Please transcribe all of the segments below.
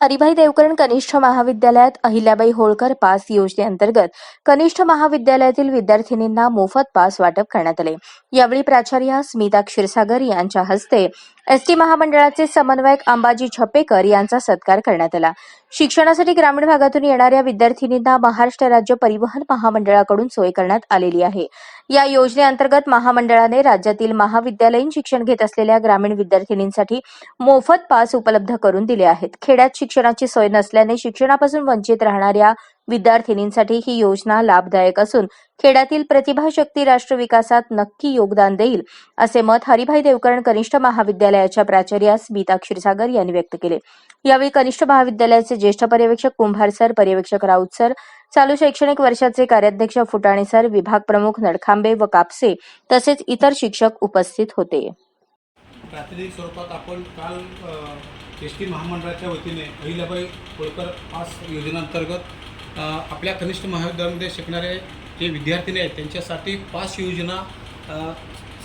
हरिभाई देवकरण कनिष्ठ महाविद्यालयात अहिल्याबाई होळकर पास योजनेअंतर्गत कनिष्ठ महाविद्यालयातील विद्यार्थिनींना मोफत पास वाटप करण्यात आले. यावेळी प्राचार्य स्मिता क्षीरसागर यांच्या हस्ते एसटी महामंडळाचे समन्वयक अंबाजी छपेकर यांचा सत्कार करण्यात आला. शिक्षणासाठी ग्रामीण भागातून येणाऱ्या विद्यार्थिनींना महाराष्ट्र राज्य परिवहन महामंडळाकडून सोय करण्यात आलेली आहे. या योजनेअंतर्गत महामंडळाने राज्यातील महाविद्यालयीन शिक्षण घेत असलेल्या ग्रामीण विद्यार्थिनींसाठी मोफत पास उपलब्ध करून दिले आहेत. खेड्यात शिक्षणाची सोय नसल्याने शिक्षणापासून वंचित राहणाऱ्या विद्यार्थिनींसाठी ही योजना लाभदायक असून खेड्यातील प्रतिभाशक्ती राष्ट्र विकासात नक्की योगदान देईल असे मत हरिभाई देवकरण कनिष्ठ महाविद्यालयाच्या प्राचार्या स्मिता क्षीरसागर यांनी व्यक्त केले. यावेळी कनिष्ठ महाविद्यालयाचे ज्येष्ठ पर्यवेक्षक कुंभार सर पर्यवेक्षक राऊत सर चालू शैक्षणिक वर्षाचे कार्याध्यक्ष फुटाणे सर विभाग प्रमुख नडखांबे व कापसे तसेच इतर शिक्षक उपस्थित होते. प्रातिनिधिक स्वरूपात आपण काल एस टी महामंडळाच्या वतीने अहिल्याबाई होळकर पास योजनेअंतर्गत आपल्या कनिष्ठ महाविद्यालयामध्ये शिकणारे जे विद्यार्थिनी आहेत त्यांच्यासाठी पास योजना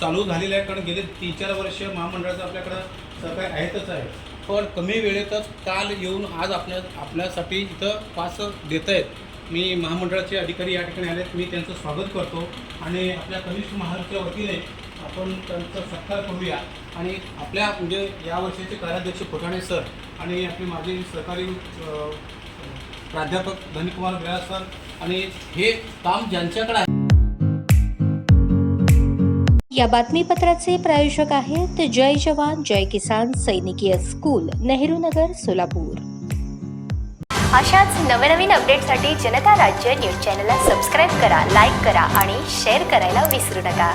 चालू झालेल्या आहे कारण गेले तीन चार वर्ष महामंडळाचं आपल्याकडं सहकार्य आहेतच आहे. पण कमी वेळेतच काल येऊन आज आपल्या आपल्यासाठी इथं पास देत आहेत. मी महामंडळाचे अधिकारी या ठिकाणी आलेत. मी त्यांचं स्वागत करतो. आणि आपल्या कनिष्ठ महाराष्ट्राच्या वतीने आपण त्यांचा सत्कार करूया. आणि आपल्या म्हणजे या वर्षाचे कार्याध्यक्ष फुटाणे सर आणि आपले माझे सहकारी प्राध्यापक धनीकुमार बिरा सर आणि हे काम ज्यांच्याकडे आहे. या बातमीपत्राचे प्रायोजक आहेत जय जवान जय किसान सैनिकीय स्कूल नेहरू नगर सोलापूर. अशाच नवनवीन अपडेटसाठी जनता राज्य न्यूज चॅनलला सबस्क्राईब करा लाईक करा आणि शेअर करायला विसरू नका.